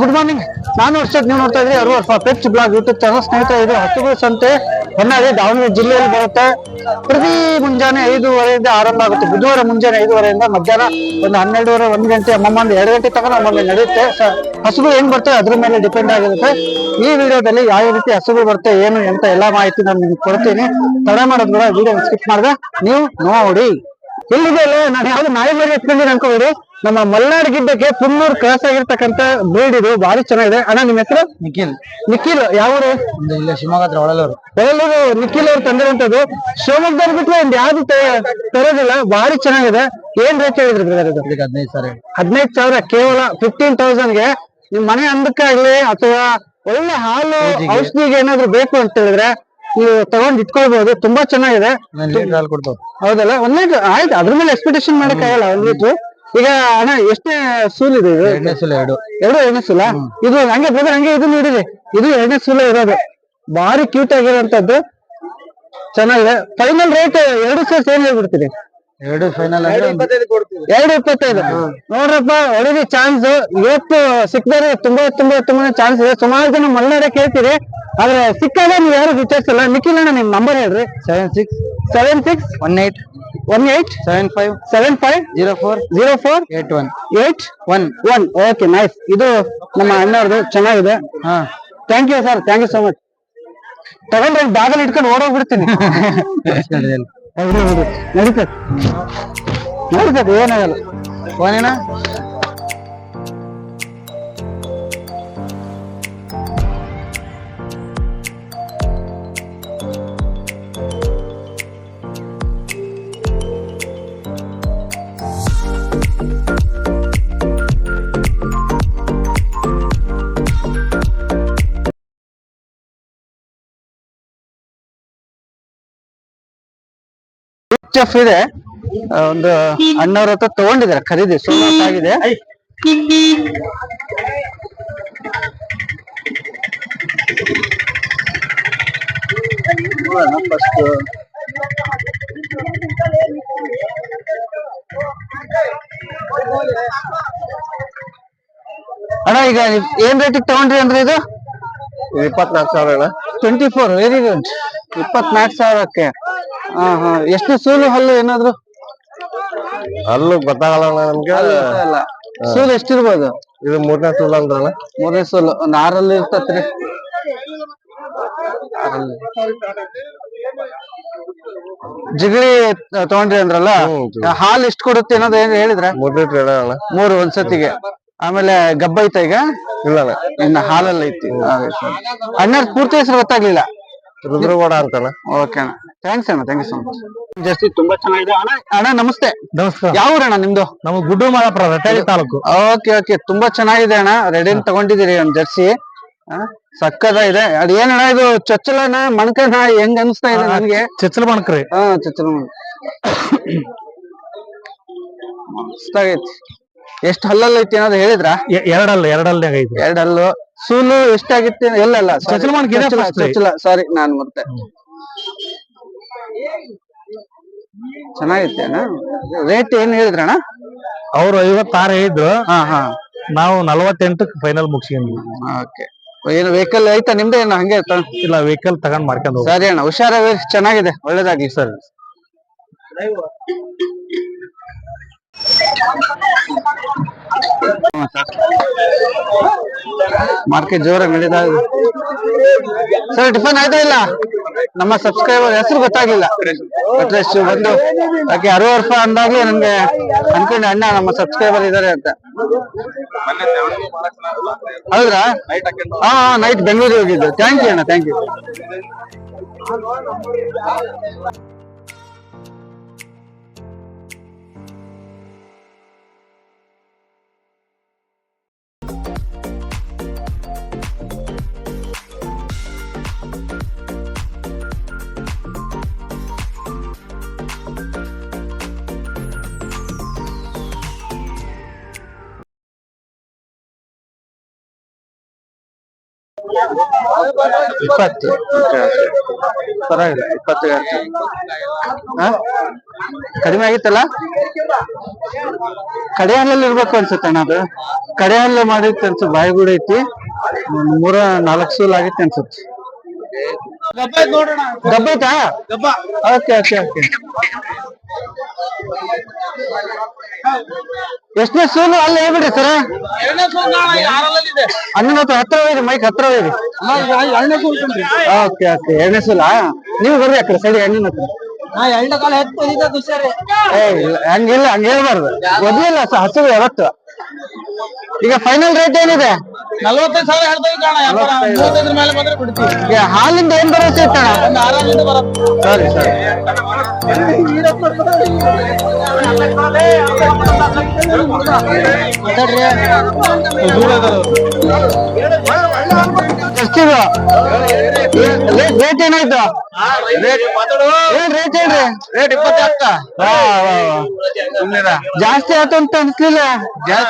Good morning ನಾನು ವರ್ಷದ ನೀವು ನೋಡ್ತಾ ಇದ್ರಿ ಅರು ವರ್ಷ ಬ್ಲಾಗ್ ಯೂಟ್ಯೂಬ್ ಚಾನಲ್ ಸ್ನೇಹಿತರೆ, ಇದು ಹತ್ತುಗುರು ಸಂತೆ. ಹೊನ್ನಾಳಿ, ದಾವಣಗೆರೆ ಜಿಲ್ಲೆಯಲ್ಲಿ ಬರುತ್ತೆ. ಪ್ರತಿ ಮುಂಜಾನೆ ಐದೂವರೆಯಿಂದ ಆರಂಭ ಆಗುತ್ತೆ. ಬುಧವಾರ ಮುಂಜಾನೆ ಐದುವರೆಯಿಂದ ಮಧ್ಯಾಹ್ನ ಒಂದು ಹನ್ನೆರಡುವರೆ, ಒಂದ್ ಗಂಟೆ ಒಂದು ಎರಡು ಗಂಟೆ ತನಕ ನಮ್ಮಲ್ಲಿ ನಡೆಯುತ್ತೆ. ಹಸುಗಳು ಹೆಂಗ್ ಬರ್ತವೆ ಅದ್ರ ಮೇಲೆ ಡಿಪೆಂಡ್ ಆಗಿರುತ್ತೆ. ಈ ವಿಡಿಯೋದಲ್ಲಿ ಯಾವ ರೀತಿ ಹಸುಗಳು ಬರುತ್ತೆ, ಏನು ಅಂತ ಎಲ್ಲಾ ಮಾಹಿತಿ ನಾನು ನಿಮ್ಗೆ ಕೊಡ್ತೀನಿ. ತಡೆ ಮಾಡೋದ್ ಬೇಡ ವಿಡಿಯೋ ಸ್ಕಿಪ್ ಮಾಡಿದ್ರೆ ನೀವು ನೋಡಿ. ಇಲ್ಲಿಗೆ ನಾನು ಯಾವ್ದು ನಾಯಿ ಮರಿ ಎತ್ಕೊಂಡಿನಿ ಅನ್ಕೋಬೇಡಿ. ನಮ್ಮ ಮಲ್ನಾಡ್ ಗಿಡ್ಡಕ್ಕೆ ಪುನ್ನೂರ್ ಕ್ರಾಸ್ ಆಗಿರ್ತಕ್ಕಂತ ಬ್ರೀಡ್ ಇದು ಬಾರಿ ಚೆನ್ನಾಗಿದೆ. ಅಣ್ಣ ನಿಮ್ ಹೆಸರು? ನಿಖಿಲ್. ನಿಖಿಲ್ ಯಾವ ಊರು? ಇಲ್ಲ ಶಿವಮೊಗ್ಗ ಒಳಲೂರು ಒಳಲೂರು ನಿಖಿಲ್ ಅವ್ರು ತಂದಿರುವಂತದ್ದು ಶಿವಮೊಗ್ಗದಲ್ಲಿ ಬಿಟ್ಟು ಒಂದ್ ಯಾವ್ದು ತರೋದಿಲ್ಲ ಬಾರಿ ಚೆನ್ನಾಗಿದೆ. ಏನ್ ರೇಟ್ ಹೇಳಿದ್ರು ಬ್ರದರ್ ಇದು? ಹದಿನೈದು ಸಾವಿರ ಹದಿನೈದು ಸಾವಿರ ಕೇವಲ ಫಿಫ್ಟೀನ್ ತೌಸಂಡ್ಗೆ. ನಿಮ್ ಮನೆ ಅಂದಕ್ಕಾಗ್ಲಿ ಅಥವಾ ಒಳ್ಳೆ ಹಾಲು ಔಷಧಿಗೆ ಏನಾದ್ರು ಬೇಕು ಅಂತ ಹೇಳಿದ್ರೆ ನೀವು ತಗೊಂಡ್ ಇಟ್ಕೊಳ್ಬಹುದು ತುಂಬಾ ಚೆನ್ನಾಗಿದೆ. ಹೌದಲ್ಲ? ಒಂದ್ ಲೀಟರ್ ಆಯ್ತು. ಅದ್ರ ಮೇಲೆ ಎಕ್ಸ್ಪೆಕ್ಟೇಷನ್ ಮಾಡಕ್ ಆಗಲ್ಲ ಒಂದ್ ಲೀಟರ್ ಈಗ ಅಣ್ಣ ಎಷ್ಟೇ ಸೂಲ್ ಇದೆ ಇದು? ಎರಡನೇ ಸೂಲ ಎರಡು. ಎರಡು ಎರಡನೇ ಸೂಲ? ಇದು ಹಂಗೆ ಬ್ರದರ್ ಹಂಗೆ ಇದು ನೀಡಿದೆ ಇದು ಎರಡನೇ ಸೂಲ ಇರೋದು. ಬಾರಿ ಕ್ಯೂಟ್ ಆಗಿರೋಂತದ್ದು ಚೆನ್ನಾಗಿದೆ. ಫೈನಲ್ ರೇಟ್ ಎರಡು ಸೇರ್ಸ್ ಏನ್ ಹೇಳ್ಬಿಡ್ತೀರಿ? ಎರಡು ಫೈನಲ್ ಇಪ್ಪತ್ತೈದು ನೋಡ್ರಪ್ಪ ಹೊಡಿದಿ ಚಾನ್ಸ್ ಇವತ್ತು ಸಿಕ್ಕದರೆ ತುಂಬಾ ತುಂಬಾ ತುಂಬಾ ಚಾನ್ಸ್ ಇದೆ. ಸುಮಾರು ಜನ ಮಲ್ನಾಡ ಕೇಳ್ತೀರಿ. ಆದ್ರೆ ಸಿಕ್ಕಾಗ ನೀವು ಯಾರು ವಿಚಾರಿಸಲ್ಲ ನಿಖಿಲ್ ಅಣ್ಣ ನಿಮ್ ನಂಬರ್ ಹೇಳ್ರಿ. Seven six seven six one eight one eight seven five seven five zero four zero four eight one eight one one okay nice ಇದು ನಮ್ಮ ಅಣ್ಣವ್ರದ್ದು. ಚೆನ್ನಾಗಿದೆ. ಹಾ. Thank you sir thank you so much ತಗೊಂಡ್ರೆ ಬಾಗಲ್ ಇಟ್ಕೊಂಡು ಓಡೋಗ್ಬಿಡ್ತೀನಿ. ಹೌದು ಹೌದು ನಡೀತದೆ ನಡೀತದೆ ಏನಾಗಲ್ಲ ಫೋನೇನ ಚೆಫ್ ಇದೆ. ಒಂದು ಅಣ್ಣವ್ರ ಹತ್ರ ತಗೊಂಡಿದ್ದಾರೆ ಖರೀದಿ. ಸುಮಾರು ಆಗಿದೆ ಫಸ್ಟ್ ಅಣ್ಣ ಈಗ ನೀವ್ ಏನ್ ರೇಟಿಗೆ ತಗೊಂಡ್ರಿ ಅಂದ್ರೆ ಇದು? ಇಪ್ಪತ್ನಾಲ್ಕು ಸಾವಿರ ಅಣ್ಣ. ಟ್ವೆಂಟಿ ಫೋರ್ ವೆರಿ ಗುಡ್ ಇಪ್ಪತ್ನಾಲ್ಕು ಸಾವಿರಕ್ಕೆ. ಹಾ ಹಾ. ಎಷ್ಟು ಸೂಲು ಹಲ್ಲು ಏನಾದ್ರು? ಹಲ್ಲು ಗೊತ್ತಾಗಲ್ಲ ಅಣ್ಣ ನಮ್ಗೆ. ಅಲ್ಲ ಸೂಲು ಎಷ್ಟಿರ್ಬೋದು? ಇದು ಮೂರನೇ ಸೂಲು ಅಂದ್ರಲ್ಲ. ಮೂರನೇ ಸೂಲು. ಒಂದ್ ಆರಲ್ಲಿ ಇರ್ತತ್ರಿ. ಜಿಗಳಿ ತಗೊಂಡ್ರಿ ಅಂದ್ರಲ್ಲ? ಹಾಲು ಎಷ್ಟು ಕೊಡುತ್ತೆ ಅನ್ನೋದು ಏನ್ ಹೇಳಿದ್ರ? ಮೂರ್ ಒಂದ್ಸತಿಗೆ ಆಮೇಲೆ ಗಬ್ಬ ಐತ ಈಗ? ಇಲ್ಲ ಇನ್ನ ಹಾಲಲ್ಲಿ ಐತಿ. ಅಣ್ಣ ಪೂರ್ತಿ ಹೆಸರು ಗೊತ್ತಾಗ್ಲಿಲ್ಲ. ರುದ್ರಗೌಡ ಅಂತಲ್ಲ ಓಕೆ ಅಣ್ಣ. ಥ್ಯಾಂಕ್ಸ್ ಅಣ್ಣ thank you so much jersey ತುಂಬಾ ಚೆನ್ನಾಗಿದೆ. ಅಣ್ಣ ಅಣ್ಣ ನಮಸ್ತೆ. ನಮಸ್ಕಾರ ಯಾವ ಊರಣ್ಣ ನಿಮ್ದು? ನಮ್ಮ ಗುಡ್ಡು ಮಾದಾಪುರ ರಟೇರಿ ತಾಲೂಕು. ಓಕೆ ಓಕೆ ತುಂಬಾ ಚೆನ್ನಾಗಿದೆ ಅಣ್ಣ. ರೆಡಿನ್ ತಗೊಂಡಿದ್ದೀರಿ ಒಂದ್ ಜರ್ಸಿ. ಸಕ್ಕದ ಇದೆ. ಅದ್ ಏನಣ್ಣ ಇದು ಚೊಚ್ಚಲನ ಮಣ್ಕನ ಹೆಂಗ್ ಅನ್ಸ್ತಾ ಇದೆ ನನ್ಗೆ ಚಚ್ಚಲ ಮಣಕ್ರಿ. ಹಾ ಚೊಚ್ಚಲ ಮಸ್ತಾಗೈತಿ ಎಷ್ಟ್ ಹಲ್ಲಲ್ಲಿ ಐತಿ ಅನ್ನೋದು ಹೇಳಿದ್ರ? ಎರಡಲ್ಲ ಎರಡಲ್ಲ ಐತಿ ಎರಡ್ ಹಲ್ಲು ಸೂಲು ಎಷ್ಟಾಗಿತ್ತು ಎಲ್ಲ ಅಲ್ಲ ಮಣ್ಕ್ ಚೊಚ್ಚಲ ಸಾರಿ ನಾನ್ ಮತ್ತೆ ಚೆನ್ನಾಗಿತ್ತೆ ಅಣ್ಣ ರೇಟ್ ಏನ್ ಹೇಳಿದ್ರಣ್ಣ? ಅವ್ರು ಐವತ್ತಾರು ಹೇಳಿದ್ರು. ಹಾ ಹಾ. ನಾವು ನಲವತ್ತೆಂಟಕ್ಕೆ ಫೈನಲ್ ಮುಗಿಸ್ಕೊಂಡ್ವಿ. ಓಕೆ. ಏನು ವೆಹಿಕಲ್ ಐತಾ ನಿಮ್ದು ಏನು? ಹಂಗೆ ಇಲ್ಲ ವೆಹಿಕಲ್ ತಗೊಂಡ್ ಮಾಡ್ಕೊಂಡು. ಸರಿ ಅಣ್ಣ ಹುಷಾರಾಗಿ ಚೆನ್ನಾಗಿದೆ. ಒಳ್ಳೇದಾಗಿ ಸರ್. ಮಾರ್ಕೆಟ್ ಜೋರಾಗಿ ನಡೀತಾ ಸರ್ ಟಿಫನ್ ಆಯ್ತಾ ಇಲ್ಲ? ನಮ್ಮ ಸಬ್ಸ್ಕ್ರೈಬರ್ ಹೆಸರು ಗೊತ್ತಾಗ್ಲಿಲ್ಲ ಅಡ್ರೆಸ್ ಬಂದು ಯಾಕೆ ಅರವತ್ತು ವರ್ಷ ಅಂದಾಗ್ಲಿ ನನ್ಗೆ ಅನ್ಕೊಂಡೆ, ಅಣ್ಣ ನಮ್ಮ ಸಬ್ಸ್ಕ್ರೈಬರ್ ಇದಾರೆ ಅಂತ. ಹೌದ್ರಾ? ಹಾ ನೈಟ್ ಬೆಂಗಳೂರಿಗೆ ಹೋಗಿದ್ದು. ಥ್ಯಾಂಕ್ ಯು ಅಣ್ಣ ಥ್ಯಾಂಕ್ ಯು ಇಪ್ಪತ್ತು. ಪರವಾಗಿಲ್ಲ, ಇಪ್ಪತ್ತು ಹಾ? ಕಡಿಮೆ ಆಗಿತ್ತಲ್ಲ? ಕಡೆ ಹಲ್ಲಲ್ಲಿ ಇರ್ಬೇಕು ಅನ್ಸುತ್ತೆ ಅಣ್ಣ ಕಡೆ ಹಣ್ಣಲ್ಲಿ ಮಾಡಿತ್ತು ಅನ್ಸುತ್ತೆ ಬಾಯಿಗೂಡ ಐತಿ. ಮೂರ ನಾಲ್ಕು ಸೂಲ್ ಆಗಿತ್ತು ಅನ್ಸುತ್ತೆ. ಗಬ್ಬ ಐತಾ ಓಕೆ ಓಕೆ ಓಕೆ ಎಷ್ಟನೇ ಸೂಲು ಅಲ್ಲಿ ಹೇಳ್ಬಿಡ್ರಿ ಸರ್? ಹನ್ನೊಂದು ಹತ್ರ ಹೋಯ್ರಿ ಮೈಕ್ ಹತ್ರ ಹೋಯ್ರಿ ಓಕೆ ಓಕೆ ಎರಡನೇ ಸೂಲ ನೀವು ಬರ್ರಿ ಅಕ್ಕ ಸರಿ ಸೈಡ್ ಅಣ್ಣನ ಹತ್ರ. ಹಂಗಿಲ್ಲ ಹಂಗ ಹೇಳ್ಬಾರ್ದು. ಒದ್ಲಿಲ್ಲ ಹಸಿರು ಯಾವತ್ತು. ಈಗ ಫೈನಲ್ ರೇಟ್ ಏನಿದೆ? ನಲವತ್ತೈದು ಸಾವಿರ ಹೇಳ್ತಾ ಇದ್ದಣ್ಣ ವ್ಯಾಪಾರ ಮೂವತ್ತೈದ್ರ ಮೇಲೆ ಬಂದ್ರೆ ಬಿಡ್ತೀವಿ. ಈಗ ಹಾಲಿಂದ ಏನ್ ಒಂದು ಬರುತ್ತೆ ಸರಿ ಸರಿ. ಎಷ್ಟಿದು ರೇಟ್ ಏನಾಯ್ತು? ಏನ್ ರೇಟ್ ಏನ್ರಿ ರೇಟ್ ಇಪ್ಪತ್ತು. ಜಾಸ್ತಿ ಆಯ್ತು ಅಂತ ಅನ್ಸ್ಲಿಲ್ಲ. ಜಾಸ್ತಿ ಆಯ್ತು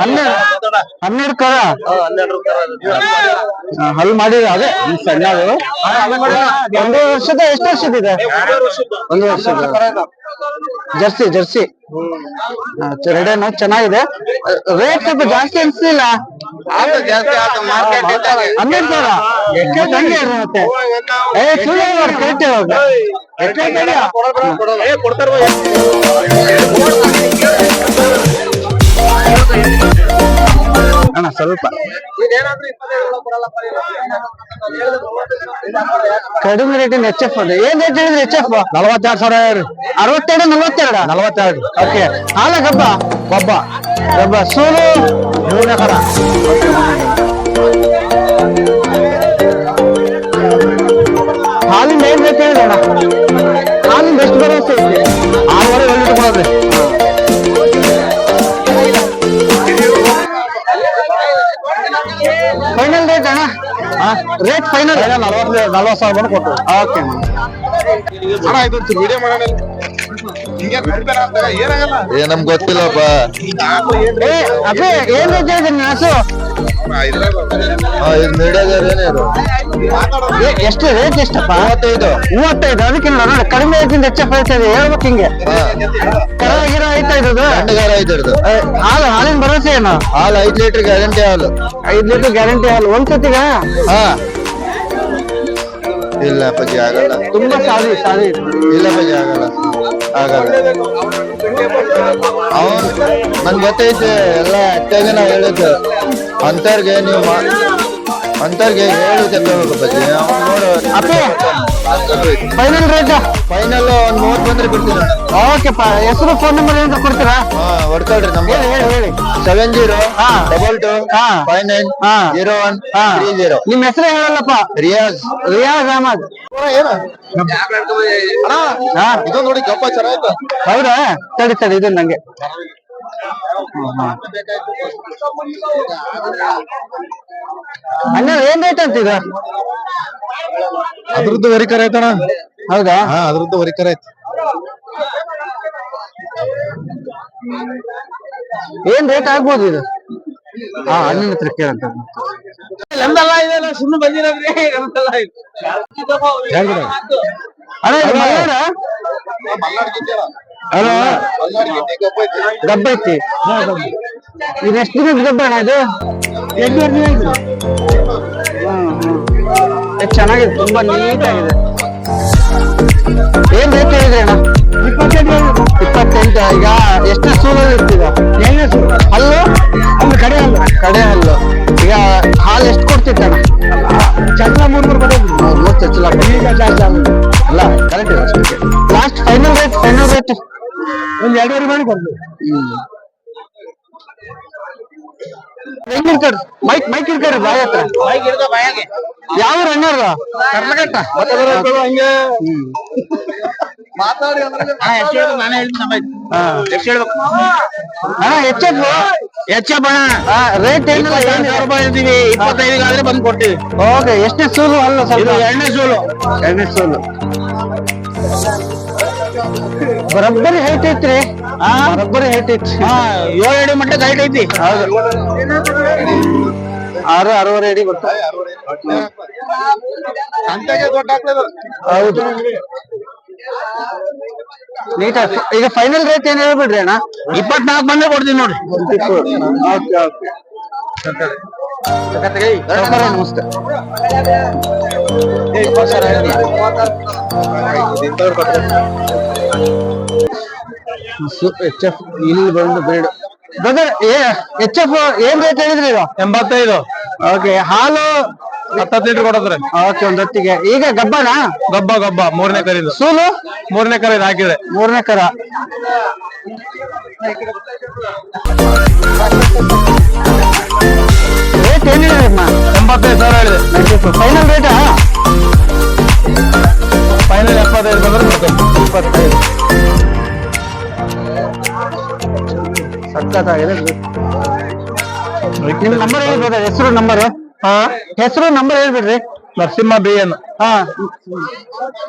ಹನ್ನೆರಡು ಹನ್ನೆರಡು ಕರ. ಹಲ್ ಮಾಡಿ ಅದೇ ಸಣ್ಣದು ಒಂದು ವರ್ಷದ ಎಷ್ಟು ವರ್ಷದಿದೆ? ಒಂದು ವರ್ಷದ ಜರ್ಸಿ ಜರ್ಸಿ. ರೆಡೇನು ಚೆನ್ನಾಗಿದೆ. ರೇಟ್ ಸ್ವಲ್ಪ ಜಾಸ್ತಿ ಅನ್ಸ್ಲಿಲ್ಲ. ಹನ್ನೆರಡು ಸಾವಿರ ಎಷ್ಟೊತ್ತು ಹಂಗೆ ಇರು ಮತ್ತೆ ಏ ಸುಳ್ಳು? ಅಣ್ಣ ಸ್ವಲ್ಪ. ಕಡಿಮೆ ರೇಟಿನ ಎಚ್ ಎಫ್ ಅದು. ಏನ್ ರೇಟ್ ಹೇಳಿದ್ರೆ ಎಚ್ ಎಫ್ ನಲವತ್ತೆರಡು ಸಾವಿರ ಅರವತ್ತೆರಡು ನಲವತ್ತೆರಡು? ನಲವತ್ತೆರಡು. ಓಕೆ ಹಾಲ ಗಬ್ಬ? ಗೊಬ್ಬ. ಗಬ್ಬ. ಸೂರು? ಮೂರನೇ ಕರ ಹಾಲಿಂದ ಏನ್ ರೇಟ್ ಹೇಳಿದ್ರಿ ಅಣ್ಣ? ಭರವಸೆ ಐತಿ ಆರೂವರೆ ಏಳು ಕೊಡೋದ್ರಿ. ರೇಟ್ ಫೈನಲ್ ನಲವತ್ತು ನಲವತ್ತು ಸಾವಿರ ಬಂದು ಕೊಟ್ಟು. ಓಕೆ ಅಣ್ಣ ವಿಡಿಯೋ ಮಾಡೋಣ ಏ ನಮ್ಗ್ ಗೊತ್ತಿಲ್ಲಪ್ಪ. ಏ ಅಬ್ಬೆ ಏನ್ ಹಾ ಇದು ಎಷ್ಟು ರೇಟ್ ಎಷ್ಟಪ್ಪ? ಮೂವತ್ತೈದು. ಮೂವತ್ತೈದು? ಅದಕ್ಕೆ ನೋಡಿ ಕಡಿಮೆ ರೇಟಿಂದ ಹೆಚ್ಚ ಪಡ್ತಾ ಇದೆ ಹೇಳ್ಬೇಕು ಹಿಂಗೆ. ಹಾ. ಕರ ಗಿರ ಆಯ್ತಾ ಇರೋದು? ಗಂಡಗಾರ ಐತೆ ಇರ್ದು. ಏ, ಹಾಲು ಹಾಲಿನ ಭರವಸೆ ಏನು? ಹಾಲು ಐದು ಲೀಟರ್ ಗ್ಯಾರಂಟಿ ಹಾಲು. ಐದು ಲೀಟರ್ ಗ್ಯಾರಂಟಿ ಹಾಲು. ಒಂದ್ ಸತಿಗ? ಹಾ. ಇಲ್ಲ ಪಜಿ ಆಗಲ್ಲ. ತುಂಬಾ ಸಾದಿ ಸಾರಿ. ಇಲ್ಲ ಪಜಿ ಆಗಲ್ಲ. ಆಗಲ್ಲ. ಅವನ್ ನನ್ ಗೊತ್ತೈತೆ ಎಲ್ಲ ಅತ್ತಾಗೆ ನಾವು ಹೇಳಿದ್ದು. ಅಂತರ್ಗೆ ನೀವು ಮಾ- ಅಂತರ್ಗೆ ಹೇಳಿ ತಗೋಬೇಕು ಅಪ್ಪಾಜಿ ಅವ್ನ್ ನೋಡು ಅಪ್ಪೆ ಫೈನಲ್ ರೇಟ್ ಫೈನಲ್ ಒಂದ್ ಮೂವತ್ ಬಂದ್ರೆ ಬಿಡ್ತೀನಿ. ಓಕೆಪ್ಪ ಹೆಸರು ಫೋನ್ ನಂಬರ್ ಏನಾದ್ರು ಕೊಡ್ತೀರಾ? ಹಾ ಹೊಡ್ಕೊಳ್ರಿ ನಮ್ಗೆ. ಹೇಳಿ ಹೇಳಿ ಹೇಳಿ. ಸೆವೆನ್ ಜೀರೋ ಹಾ. ಡಬಲ್ ಟು ಹಾ. ಫೈವ್ ನೈನ್ ಹಾ. ಜೀರೋ ಒನ್ ಹಾ. ತ್ರೀ ಜೀರೋ ನಿಮ್ ಹೆಸರು ಹೇಳಲ್ಲಪ್ಪ ರಿಯಾಜ್. ರಿಯಾಜ್ ಅಹಮದ್. ಹಾ. ಇದು ನೋಡಿ ಗಪ್ಪ ಚೆನ್ನಾಯ್ತು ಹೌದಾ? ಸರಿ ಸರಿ ಇದು ನಂಗೆ. ಅಣ್ಣ ಏನ್ ರೇಟ್ ಅಂತ ಈಗ? ಅದ್ರದ್ದು ವರಿಕರ ಐತಣ ಹೌದಾ? ಹಾ ಅದ್ರದ್ದು ವರಿಕರ ಐತಿ ಏನ್ ರೇಟ್ ಆಗ್ಬೋದು ಇದು? ಹಾ ಅಣ್ಣನ ಹತ್ರ ಕೇಳಂತ ನಮ್ದಲ್ಲ ಇದೆಲ್ಲ ಸುಮ್ಮನೆ ಬಂದಿರೋದ್ರಿ ನಮ್ದಲ್ಲ ಇದು. ಅಣ್ಣ ಇದು ಮಲ್ನಾಡ? ಹಲೋ? ಡಬ್ಬ. ಐತಿ ಇದು ಎಷ್ಟು ದಿನದ ಡಬ್ಬ ಅಣ್ಣ ಇದು? ಎಂಟುವರೆ ದಿನ ಆಯ್ತು? ಹ್ಮ್ ಹ್ಮ್. ಚೆನ್ನಾಗಿದೆ ತುಂಬಾ ನೀಟಾಗಿದೆ. ಏನ್ ರೇಟ್ ಹೇಳಿದ್ರೆ ಅಣ್ಣ? ಇಪ್ಪತ್ತೆಂಟು ಇಪ್ಪತ್ತೆಂಟು ಈಗ ಎಷ್ಟು ಸೂರಲ್ಲಿ ಇರ್ತೀರ? ಏನೇ ಸೂಲು ಹಲ್ಲು? ಕಡೆ ಹಲ್ಲು. ಕಡೆ ಹಲ್ಲು. ಈಗ ಹಾಲು ಎಷ್ಟು ಕೊಡ್ತಿತ್ತಣ್ಣ ಚಚ್ಚಲ ಮೂರು ಮೂರು ಕಡೆ ಮೂರ್ ಚಚ್ಚಲ ಈಗ ಜಾಸ್ತಿ ಆಗುತ್ತೆ. ಅಲ್ಲ correct last final rate final rate ಒಂದು ಎರಡೂವರೆ ಮಾಡಿ ಬರ್ಬೋದು ಹೆಂಗ್ ಇರ್ತಾರೆ ಮೈಕ್ ಮೈಕ್ ಇರ್ತಾರೆ ಬಾಯ್ ಹತ್ರ. ಯಾವ ರನ್ನರ್ ಕರ್ನಾಟಕ. ಹಂಗೆ. ಮಾತಾಡಿ ರೇಟ್ ಏನಿಲ್ಲ ಆದ್ರೆ ಬಂದು ಕೊಡ್ತೀವಿ. ಓಕೆ ಎಷ್ಟನೇ ಸೂಲು ಅಲ್ಲ ಸ್ವಲ್ಪ. ಎರಡನೇ ಸೋಲು. ಎರಡನೇ ಸೋಲು. ಬರೋಬ್ಬರಿ ಹೈಟ್ ಐತ್ರಿ. ಬರೋಬ್ಬರಿ ಹೈಟ್ ಐತಿ ಹಾ ಏಳು ಅಡಿ ಮಟ್ಟ ಹೈಟ್ ಐತಿ. ಹೌದು. ಆರು ಅರವರೆ ಅಡಿ ಹೌದು. ಈಗ ಫೈನಲ್ ರೇಟ್ ಏನ್ ಹೇಳ್ಬಿಡ್ರಿ ಅಣ್ಣ? ಇಪ್ಪತ್ನಾಲ್ಕು ಬಂದ್ರೆ ಕೊಡ್ತೀನಿ ನೋಡ್ರಿ. Okay okay. ಸಾವ್ಕಾರೆ ನಮಸ್ತೆ. ಎಚ್ ಎಫ್ ಇಲ್ಲಿ ಬಂದು ಬೇಡ ಬ್ರದರ್ ಎಚ್ ಎಫ್ ಏನ್ ರೇಟ್ ಹೇಳಿದ್ರಿ ಇದು? ಎಂಬತ್ತೈದು. ಓಕೆ ಹಾಲು ಹತ್ತತ್ತು ಲೀಟರ್ ಕೊಡತ್ರಿ ಓಕೆ ಒಂದ್ ಹೊತ್ತಿಗೆ ಈಗ ಗಬ್ಬನ? ಗಬ್ಬ ಗಬ್ಬ ಮೂರನೇ ಕರಿದು. ಸೂಲು? ಮೂರನೇ ಕರಿ ಹಾಕಿದೆ ಮೂರನೇ ಕರ. ರೇಟ್ ಏನಿದೆ ಅಮ್ಮ? ಎಂಬತ್ತೈದು ಸಾವಿರ ಹೇಳಿದೆ. ಫೈನಲ್ ರೇಟಾ ಫೈನಲ್ ಎಪ್ಪತ್ತೈದು ಬಂದ್ರೆ ಕೊಡ್ತೇನೆ ಇಪ್ಪತ್ತೈದು. ಸಖತ್ತಾಗಿದೆ ನಿಮ್ ನಂಬರ್ ಹೇಳ್ಬಿಡ್ರಿ ಹೆಸರು ನಂಬರ್ ಹಾ? ಹೆಸರು ನಂಬರ್ ಹೇಳ್ಬಿಡ್ರಿ. Narasimha B N. ಹಾ.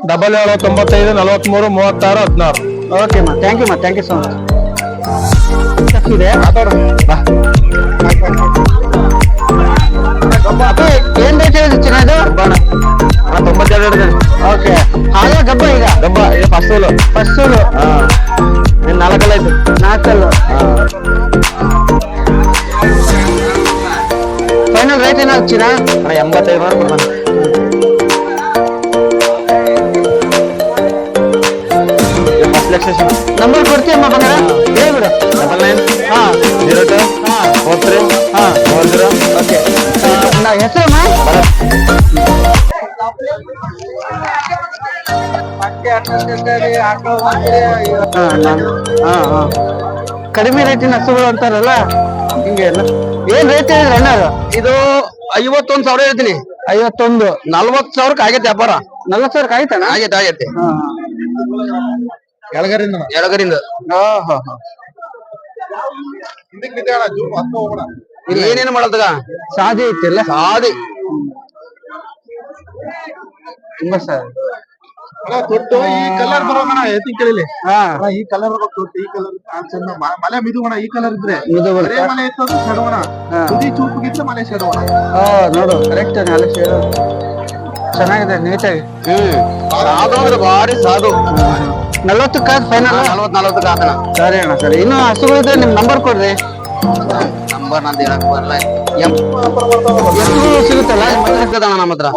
ಡಬಲ್ ಏಳು ತೊಂಬತ್ತೈದು ನಲವತ್ಮೂರು ಮೂವತ್ತಾರು ಹದಿನಾರು. ಓಕೆ ಮಾ ಥ್ಯಾಂಕ್ ಯು ಮಾ ಥ್ಯಾಂಕ್ ಯು ಸೊ ಮಚ್ ಇದೆ? ಏನ್ ರೇಟ್ ಹೇಳಿದ್ರು ಚಿನ್ನದು ತೊಂಬತ್ತೆರಡು ಹಿಡಿದೆ ಓಕೆ ಹಾಗೆ ಗಬ್ಬ ಈಗ ಗಬ್ಬ ಇದು ಫಸ್ಟ್ ಸೋಲು ಫಸ್ಟ್ ಸೋಲು ಇನ್ನು ನಾಲ್ಕಲ್ಲ ಆಯ್ತು ನಾಲ್ಕಲ್ಲು ಫೈನಲ್ ರೇಟ್ ಏನಾದ್ರು ಚಿನ್ನ ಅಣ್ಣ ಎಂಬತ್ತೈದು ಮಾರು ಕೊಡ್ತಾನೆ ಫಸ್ಟ್ ಲಕ್ಷ ನಂಬರ್ ಕೊಡ್ತೀಯಮ್ಮ ಬಂಗಾರ ಹೇಳ್ಬಿಡು ಡಬಲ್ ನೈನ್ ಹಾ ಜೀರೋ ಟು ಹಾ ಫೋರ್ ತ್ರೀ ಹಾ ಫೋರ್ ಜೀರೋ ಓಕೆ ನಾ ಹೆಸರಮ್ಮ ಹಾ, ನಾನು- ಹಾ, ಹಾ. ಕಡಿಮೆ ರೇಟಿನ ಹಸುಗಳು ಅಂತಾರಲ್ಲ ಹಿಂಗೆ ಎಲ್ಲ. ಏನ್ ರೇಟ್ ಹೇಳಿದ್ರೆ ಅಣ್ಣ ಅದು? ಇದು ಐವತ್ತೊಂದು ಸಾವಿರ ಹೇಳ್ತೀನಿ. ಐವತ್ತೊಂದು. ನಲ್ವತ್ತು ಸಾವಿರಕ್ಕೆ ಆಗೈತೆ ವ್ಯಾಪಾರ. ನಲ್ವತ್ತು ಸಾವಿರಕ್ಕೆ ಆಯ್ತಣ್ಣ ಆಗೈತೆ ಆಗೈತೆ. ಎಳಗರಿಂದ ಎಳಗರಿಂದ ಎಡಗರಿಂದ ಹಾ ಹಾ ಹಾ. ಹಿಂದಕ್ಕೆ ನಿಂತ್ಕೊಳ್ಳ, ಜೂಮ್ ಹತ್ಕೊ ಹೋಗೋಣ ಇಲ್ಲಿ ಏನೇನು ಮಾಡಲ್ತಗ ಸಾದಿ ಐತಿಲ್ಲ ಸಾದಿ ತುಂಬಾ ಸರ್ ಅಣ್ಣ, ತೊಟ್ಟು ಈ ಕಲರ್ ಬರೋಣ ಎತ್ತಿ ಕೇಳಿಲಿ? ಹಾ. ಈ ಕಲರ್ ಬರೋ ತೊಟ್ಟು ಈ ಕಲರ್ ಚಂದ ಮಲೆ ಮಿದುವಣ ಈ ಕಲರ್ ಇದ್ರೆ. ಇದು ಬರೇ ಮಲೆ ಇತ್ತು ಶಡವಣ. ತುದಿ ಚೂಪಗಿದ್ರೆ ಮಲೆ ಶಡವಣ ಹಾ ನೋಡು ಕರೆಕ್ಟ್ ನಾಲ್ಕು ಸೇರು ಚೆನ್ನಾಗಿದೆ ನೀಟಾಗಿ ಹ್ಮ್. ಸಾಧು ಅಂದ್ರೆ ಭಾರಿ ಸಾಧು. ನಲ್ವತ್ತು ಕಾಸ್ ಫೈನಲ್ ನಲ್ವತ್ ನಲ್ವತ್ತಕ್ಕೆ ಆತನ ಸರಿ ಅಣ್ಣ ಸರಿ. ಇನ್ನು ಹಸುಗಳಿದ್ರೆ ನಿಮ್ ನಂಬರ್ ಕೊಡ್ರಿ. ನಂಬರ್ ನಂದು ಹೇಳಕ್ ಬರಲ್ಲ ಸಿಗುತ್ತಲ್ಲ? ನಮ್ಮ ಹತ್ರ.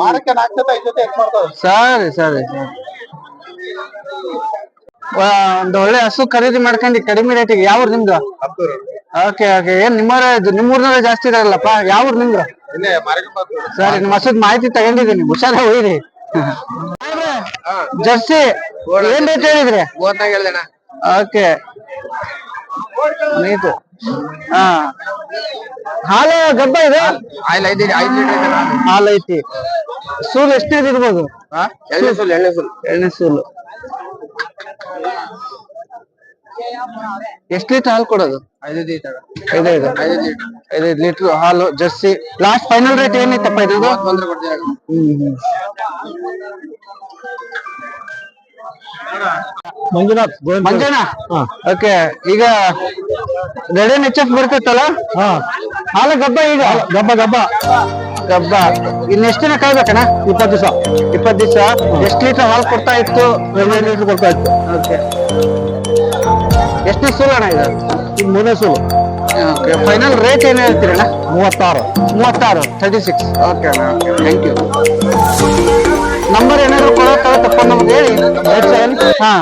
ಸರಿ ಸರಿ. ಒಂದು ಒಳ್ಳೆ ಹಸು ಖರೀದಿ ಮಾಡ್ಕೊಂಡು ಕಡಿಮೆ ರೇಟಿಗೆ ಯಾವ ನಿಮ್ದು? ಓಕೆ ಓಕೆ ಏನ್ ನಿಮ್ಮವರೇ ನಿಮ್ಮೂರ್ನವರೇ ಜಾಸ್ತಿ ಇದಾರಲ್ಲಪ್ಪ? ಯಾವ ನಿಮ್ದು? ಸರಿ ನಿಮ್ಮ ಹಸುದ್ ಮಾಹಿತಿ ತಗೊಂಡಿದ್ದೀನಿ. ಹುಷಾರ ಹೋಯ್ರಿ ಜರ್ಸಿ ಏನ್ ರೇಟ್ ಹೇಳಿದ್ರಿ? ಓಕೆ ನೀತು ಹಾ ಹಾಲು ಗಬ್ಬ ಇದೆ ಆಯ್ಲ್ ಐದು ಐದು ಲೀಟರ್ ಹಾಲು ಐತಿ ಸೂಲ್ ಎಷ್ಟನೇದು ಇರ್ಬೋದು ಎಣ್ಣೆ ಸುಲ್ ಎಣ್ಣೆ ಸುಲ್ ಎಣ್ಣೆ ಸೂಲು ಎಷ್ಟು ಲೀಟರ್ ಹಾಲು ಕೊಡೋದು ಐದು ಲೀಟರ್ ಐದೈದು ಐದು ಲೀಟರ್ ಐದೈದು ಲೀಟರ್ ಹಾಲು ಜರ್ಸಿ ಲಾಸ್ಟ್ ಫೈನಲ್ ರೇಟ್ ಏನಿತ್ತಪ್ಪ ಇದು ಬಂದ್ರೆ ಕೊಡ್ತೀನಿ ಹ್ಮ್ ಮಂಜುನಾಥ್ ಮಂಜಣ್ಣ ಓಕೆ ಈಗ ರೆಡಿ ಎಚ್ ಎಫ್ ಬರ್ತೈತಲ್ಲ? ಹಾಲು ಗಬ್ಬ ಈಗ? ಗಬ್ಬ ಗಬ್ಬ. ಗಬ್ಬ. ಇನ್ನು ಎಷ್ಟು ದಿನ ಕಾಯ್ಬೇಕಣ್ಣ? ಇಪ್ಪತ್ತು ದಿವಸ. ಇಪ್ಪತ್ತು ದಿವಸ? ಎಷ್ಟು ಲೀಟರ್ ಹಾಲು ಕೊಡ್ತಾ ಇತ್ತು? ಎರಡು ಲೀಟರ್ ಕೊಡ್ತಾ ಇತ್ತು. ಓಕೆ. ಎಷ್ಟನೇ ಸೂಲು ಅಣ್ಣ ಇದು? ಇದು ಮೂರನೇ ಸೂಲು. ಓಕೆ ಫೈನಲ್ ರೇಟ್ ಏನು ಹೇಳ್ತೀರಣ್ಣ? ಮೂವತ್ತಾರು. ಮೂವತ್ತಾರು ತರ್ಟಿ ಸಿಕ್ಸ್ ಓಕೆ ಅಣ್ಣ ಓಕೆ ಥ್ಯಾಂಕ್ ಯು ನಂಬರ್ ಏನಾದ್ರು ಕೊಡೋ ತಪ್ಪ ನಮ್ಗೆ ಹೇಳಿ. ಏಟ್ ಸೆವೆನ್ ಹಾ.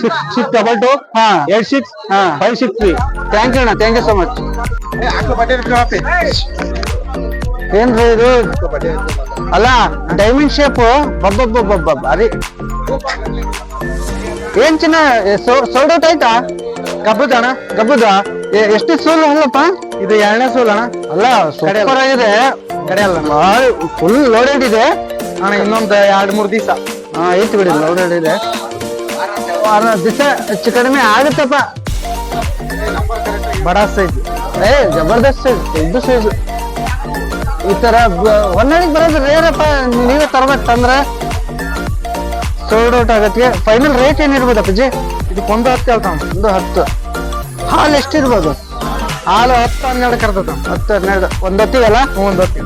ಸಿಕ್ಸ್ ಸಿಕ್ಸ್ ಡಬಲ್ ಟು ಹಾ. ಏಟ್ ಸಿಕ್ಸ್ ಹಾ. Five six three thank you ಅಣ್ಣ ಥ್ಯಾಂಕ್ ಯು ಸೊ ಮಚ್ ಏನ್ರಿ ಇದು? ಅಲ್ಲ ಡೈಮಂಡ್ ಶೇಪ್ ಬಬ್ಬಬ್ಬಬ್ಬಬ್ಬ ಅರಿ ಏನ್ ಚಿನ್ನ ಸೋಲ್ಡ್ ಔಟ್ ಆಯ್ತಾ? ಗಬ್ಬದ ಅಣ್ಣ. ಗಬ್ಬದ ಎಷ್ಟು ಸೋಲ್ ಅಲ್ಲಪ್ಪ? ಇದು ಎರಡನೇ ಸೋಲ್ ಅಣ್ಣ. ಅಲ್ಲ ಸೂಪರ್ ಆಗಿದೆ. ಕಡೆ ಅಲ್ಲ. ಫುಲ್ ಲೋಡೆಡ್ ಇದೆ. ಅಣ್ಣ ಇನ್ನೊಂದು ಎರಡ್ ಮೂರ್ ದಿವಸ. ಹಾ ಐತಿ ಬಿಡಿ ಲೌಡ್ ಇದೆ. ವಾರ ದಿವಸ ಹೆಚ್ಚು ಕಡಿಮೆ ಆಗುತ್ತಪ್ಪ. ಬಡ ಸೈಜ್ ಏ ಜಬರ್ದಸ್ತ್ ಸೈಜ್ ದೊಡ್ಡ ಸೈಜ್ ಈ ತರ ಹೊನ್ನಾಳಿಗೆ ಬರೋದು ರೇರಪ್ಪ ನೀವೇ ತರ್ಬೇಕು ತಂದ್ರೆ ಸೋಲ್ಡ್ ಔಟ್ ಆಗತ್ತೆ. ಫೈನಲ್ ರೇಟ್ ಏನಿರ್ಬೋದು ಅಪ್ಪಾಜಿ? ಇದಕ್ಕೆ ಒಂದು ಹತ್ತು ಹೇಳ್ತಾವ ಒಂದು ಹತ್ತು. ಹಾಲು ಎಷ್ಟಿರ್ಬೋದು ಹಾಲು ಹತ್ತು ಹನ್ನೆರಡು ಕರ್ತದ ಹತ್ತು ಹನ್ನೆರಡು. ಒಂದ್ ಹೊತ್ತಿಗಲ್ಲ? ಒಂದ್ ಹೊತ್ತಿ.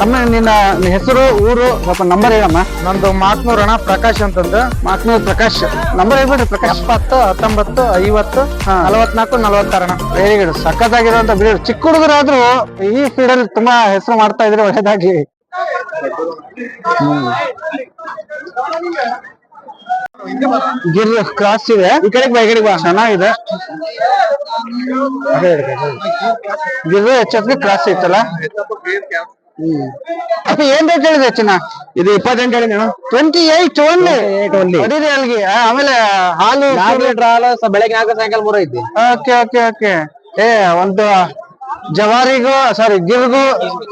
ತಮ್ಮ ನಿನ್ನ ಹೆಸರು ಊರು ಸ್ವಲ್ಪ ನಂಬರ್ ಹೇಳಮ್ಮ. ನಂದು ಮಾತ್ನೂರ್ ಅಣ್ಣ ಪ್ರಕಾಶ್ ಅಂತಂದು. ಮಾತ್ನೂರ್ ಪ್ರಕಾಶ್. ನಂಬರ್ ಹೇಳ್ಬಿಡ್ರಿ ಪ್ರಕಾಶ್. ಎಪ್ಪತ್ತು ಹತ್ತೊಂಬತ್ತು ಐವತ್ತು ನಲವತ್ನಾಲ್ಕು ನಲವತ್ತಾರು ಅಣ್ಣ. ವೆರಿ ಗುಡ್ ಸಖತ್ತಾಗಿರುವಂತ ಬಿಡಿ ಚಿಕ್ಕ ಹುಡುಗರಾದ್ರೂ ಈ ಫೀಲ್ಡ್ ಅಲ್ಲಿ ತುಂಬಾ ಹೆಸರು ಮಾಡ್ತಾ ಇದ್ರೆ ಒಳ್ಳೇದಾಗಿ ಗಿರ್ ಕ್ರಾಸ್ ಇದೆ. ಈ ಕಡೆಗೆ ಬಾ ಈ ಕಡೆಗೆ ಬಾ. ಚೆನ್ನಾಗಿದೆ. ಗಿರ್ ಎಚ್ ಎಫ್ ಕ್ರಾಸ್ ಐತಲ್ಲ ಏನ್ ರೇಟ್ ಹೇಳಿದೆ ಚಿನ್ನ ಇದು ಇಪ್ಪತ್ತೆಂಟು ಟ್ವೆಂಟಿ ಏಟ್ ಓನ್ಲಿ ಹೊಡೀರಿ ಅಲ್ಲಿಗೆ ಆ, ಆಮೇಲೆ ಹಾಲು ಲೀಟರ್ ಹಾಲು ಬೆಳಗ್ಗೆ ನಾಲ್ಕು ಸಾಯಂಕಾಲ ಮೂರು ಐತಿ. ಓಕೆ ಓಕೆ ಓಕೆ ಏ ಒಂದು ಜವಾರಿಗೂ ಸಾರಿ ಗಿರ್ಗೂ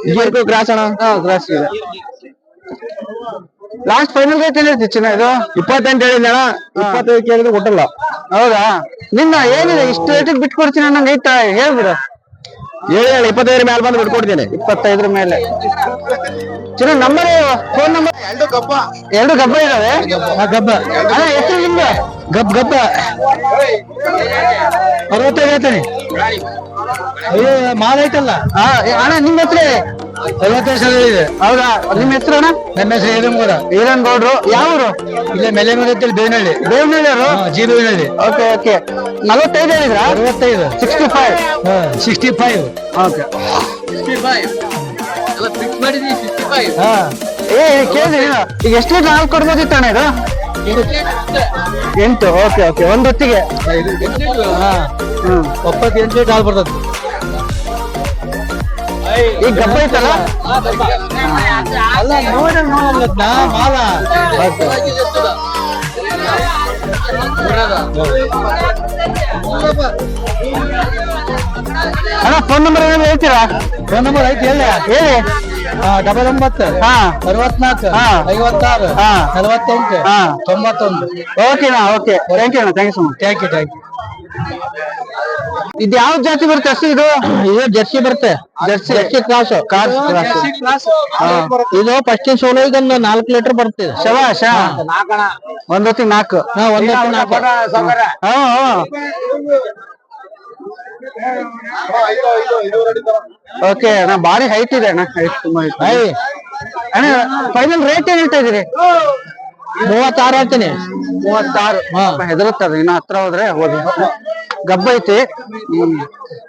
ಗಿರ್ಗೂ ಗ್ರಾಸ್ ಅಣ್ಣ. ಗ್ರಾಸ್ ಇದೆ. ಲಾಸ್ಟ್ ಫೈನಲ್ ರೇಟ್ ಏನಿರ್ತಿ ಚಿನ್ನ ಇದು? ಇಪ್ಪತ್ತೆಂಟು ಹೇಳಿದೆ ಅಣ್ಣ ಇಪ್ಪತ್ತೈದು ಕೇಳಿದ್ರೆ ಕೊಟ್ಟಲ್ಲ. ಹೌದಾ? ನಿನ್ನ ಏನಿದೆ? ಇಷ್ಟು ರೇಟಿಗೆ ಬಿಟ್ಕೊಡ್ತೀನಿ ಅನ್ನಂಗೆ ಐತಾ ಹೇಳ್ಬಿಡು. ಹೇಳಿ ಹೇಳಿ ಇಪ್ಪತ್ತೈದರ ಮೇಲೆ ಬಂದು ಬಿಟ್ಕೊಡ್ತೀನಿ. ಇಪ್ಪತ್ತೈದರ ಮೇಲೆ. ಚಿನ್ನ ನಂಬರ್ ಫೋನ್ ನಂಬರ್ ಎರಡು ಗಬ್ಬ. ಎರಡು ಗಬ್ಬ ಇದಾವೆ ಗಬ್ಬ. ಅಣ್ಣ ಎಷ್ಟು ನಿಮ್ದು? ಗಬ್ ಗಬ್ಬ ಅರವತ್ತೈದು ಹೇಳ್ತೀನಿ. ಅಯ್ಯೋ ಮಾಲ್ ಐತಲ್ಲ? ಅಣ್ಣ ನಿಮ್ಮ ಹತ್ರ ಐವತ್ತೈದು ಸಾವಿರ ಇದೆ ಹೌದಾ? ನಿಮ್ಮ ಹೆಸರು ಅಣ್ಣ? ನನ್ನ ಹೆಸರು ಹಿರೇಮಗೌಡ ಹಿರೇಮಗೌಡ್ರು ಯಾವ ಊರು? ಇಲ್ಲೇ ಮೆಲೆಮೂರು ಅಂತೇಳಿ ಬೇವನಹಳ್ಳಿ. ಬೇವನಹಳ್ಳಿ ಅವರು? ಜಿ ಬೇವನಹಳ್ಳಿ. Okay okay. ನಲವತ್ತೈದು ಹೇಳಿದ್ರ? ಅರವತ್ತೈದು sixty five sixty five okay ಏ ಕೇಳಿದ್ರಿ ಈಗ ಎಷ್ಟು ಹಾಲು ಕೊಡ್ಬೋದಿತ್ತು ಅಣ್ಣ ಇದು? ಎಂಟು ಓಕೆ ಓಕೆ ಒಂದ್ ಹೊತ್ತಿಗೆ ಒಪ್ಪತ್ತು ಎಂಟು ಲೀಟರ್ ಹಾಲು ಬರ್ತದೆ ಈಗ ಗಬ್ಬ ಐತಲ್ಲ ಅಲ್ಲ ನೋಡಿ ನೋಡಲ್ಲ ಮಾಲ. ಅಣ್ಣ ಫೋನ್ ನಂಬರ್ ಏನಾದ್ರು ಹೇಳ್ತೀರಾ? ಫೋನ್ ನಂಬರ್ ಐತಿ ಹೇಳಿ. ಹೇಳಿ. ಡಬಲ್ ಒಂಬತ್ತು ಹಾ. ಅರವತ್ನಾಲ್ಕು ಹಾ. ಐವತ್ತಾರು ಹಾ. ನಲವತ್ತೆಂಟು ಹಾ. ತೊಂಬತ್ತೊಂದು. ಓಕೆನಾ ಓಕೆ ಥ್ಯಾಂಕ್ ಯು ಅಣ್ಣ thank you so much thank you thank you ಇದು ಯಾವ ಜಾತಿ ಬರುತ್ತೆ ಅಷ್ಟು ಇದು? ಇದು ಜರ್ಸಿ ಬರುತ್ತೆ. ಜರ್ಸಿ. ಜರ್ಸಿ ಕ್ರಾಸ್ ಕ್ರಾಸ್ ಇದು ಫಸ್ಟ್ ಸೋಲು ಇದೊಂದು ನಾಲ್ಕು ಲೀಟರ್ ಬರುತ್ತೆ. ಶವಾಶ ಒಂದ್ ಹೊತ್ತಿಗೆ ನಾಲ್ಕು. ಹಾ ಒಂದ್ ನಾಲ್ಕು. ನಾಲ್ಕು ಓಕೆ ಅಣ್ಣ ಭಾರಿ ಹೈಟ್ ಇದೆ ಅಣ್ಣ. ಹೈಟ್ ತುಂಬಾ ಅಣ್ಣ ಫೈನಲ್ ರೇಟ್ ಏನ್ ಹೇಳ್ತಾ ಇದೀರಿ ಮೂವತ್ತಾರು ಹೇಳ್ತೀನಿ. ಮೂವತ್ತಾರು. ಹೆದರುತ್ತದ ಇನ್ನ ಹತ್ರ ಹೋದ್ರೆ ಹೋಗಿ. ಗಬ್ಬ ಐತಿ.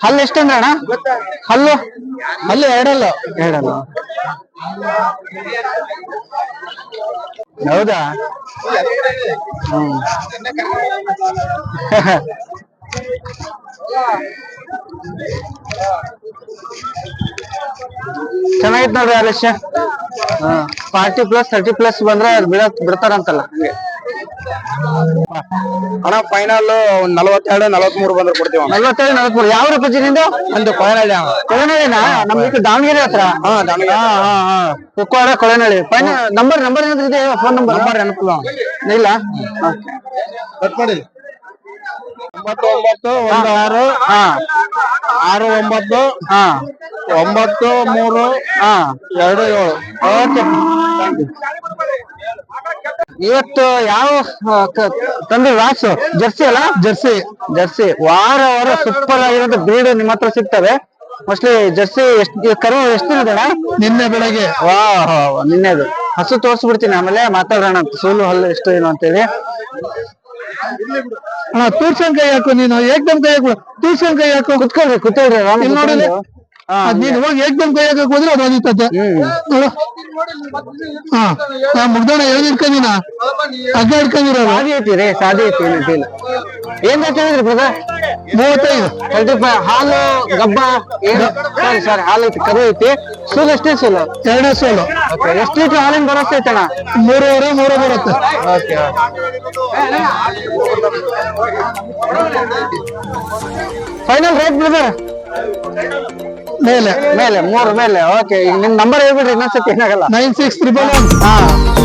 ಹಲ್ಲು ಎಷ್ಟಂದ್ರೆ ಅಣ್ಣ? ಹಲ್ಲು? ಹಲ್ಲು ಎರಡಲ್ಲ. ಎರಡಲ್ಲ. ಹೌದಾ? ಹ್ಮ್. ಚೆನ್ನಾಗಿತ್ತು ನೋಡ್ರಿ ಹಾ ಫಾರ್ಟಿ ಪ್ಲಸ್ ತರ್ಟಿ ಪ್ಲಸ್ ಬಂದ್ರೆ ಬಿಡ ಬಿಡ್ತಾರಂತಲ್ಲ. ಹಂಗೆ ಅಣ್ಣ ಫೈನಲ್ ಒಂದ್ ನಲವತ್ತೆರಡು ನಲವತ್ಮೂರು ಬಂದ್ರೆ ಕೊಡ್ತೀವಿ. ನಲ್ವತ್ತೇಳು ನಲ್ವತ್ಮೂರು. ಯಾವ ರೂಪಾಯಿ ನಿಂದು? ಒಂದು ಫೈನಲ್ ಅಣ್ಣ. ಕೊಳೆನಳ್ಳಿನಾ? ನಮ್ ಇದು ದಾವಣಗೆರೆ ಹತ್ರ. ಹಾ ದಾವಣಗೆರೆ ಹಾ ಹಾ ಹಾ. Kukkuwada Kolenahalli. Final number number ಏನಾದ್ರು ಇದೆ ಫೋನ್ ನಂಬರ್ ನಂಬರ್ ನೆನಪಿಲ್ಲ ಇಲ್ಲ? ಕಟ್ ಮಾಡಿ ಒಂಬತ್ತು ಒಂಬತ್ತು ಒಂದು ಆರು ಹಾ. ಆರು ಒಂಬತ್ತು ಹಾ. ಒಂಬತ್ತು ಮೂರು ಹಾ. ಎರಡು ಏಳು. ಓಕೆ. ಇವತ್ತು ಯಾವ ತಂದ್ರಿ ರಾಸು ಜರ್ಸಿ ಅಲ್ಲ? Jersey Jersey. ವಾರ ವಾರ ಸೂಪರ್ ಆಗಿರೋದು ಬ್ರೀಡ್ ನಿಮ್ಮ ಹತ್ರ ಸಿಗ್ತವೆ. ಮೋಸ್ಟ್ಲಿ ಜರ್ಸಿ ಎಷ್ಟು ಕರು ಎಷ್ಟು ದಿನ ನಿನ್ನೆ ಬೆಳಗ್ಗೆ. ವಾ ನಿನ್ನೆದು ಹಸು ತೋರ್ಸ್ಬಿಡ್ತೀನಿ ಆಮೇಲೆ ಮಾತಾಡೋಣ ಸೋಲು ಹಲ್ಲು ಎಷ್ಟು ಏನು ಅಂತೇಳಿ. ಹಾ ತೂರ್ಸನ್ ಕೈ ಹಾಕು ನೀನು. ಏಕ್ದಮ್ ಕೈ ಹಾಕು. ತೂರ್ಸನ್ ಕೈ ಹಾಕು. ಕುತ್ಕೊಳ್ರಿ ಕುತ್ಕೊಳ್ರಿ ಇಲ್ಲಿ ನೀನು ಹೋಗಿ. ಏಕ್ದಮ್ ಕೈ ಹಾಕಕ್ ಹೋದ್ರೆ ಅದು ಅದಿತ್ತಂತೆ ನೋಡು. ಹಾ. ಮುಗ್ದೋಣ ಏನ್ ಇಟ್ಕೊಂಡಿನ ಅಗ್ಗ ಇಟ್ಕೊಂಡಿರೋ ಸಾದಿ ಐತಿ ರೀ ಸಾದಿ ಐತಿ ಏನ್ ಅಡ್ಡಿಲ್ಲ ಏನ್ ರೇಟ್ ಹೇಳಿದ್ರಿ ಬ್ರದರ್ ಮೂವತ್ತೈದು. ಟ್ವೆಂಟಿ ಫೈವ್ ಹಾಲು ಗಬ್ಬ ಏನು? ಸಾರಿ ಸಾರಿ ಹಾಲು ಐತಿ ಕರು ಐತಿ. ಸೂಲ್ ಎಷ್ಟೇ ಸೂಲು? ಎರಡೇ ಸೂಲು. ಎಷ್ಟು ಲೀಟರ್ ಹಾಲಿನ ಐತಣ ಮೂರುವರೆ ಮೂರು ಬರುತ್ತೆ. ಓಕೆ ಫೈನಲ್ ರೇಟ್ ಬ್ರದರ್ ಮೇಲೆ ಮೇಲೆ ಮೂರು ಮೇಲೆ. ಓಕೆ ಈಗ ನಿಮ್ ನಂಬರ್ ಹೇಳ್ಬಿಡ್ರಿ ಇನ್ನೊಂದ್ಸತಿ ಏನಾಗಲ್ಲ. ನೈನ್ ಸಿಕ್ಸ್ ತ್ರಿಬಲ್ ಒನ್ ಹಾ.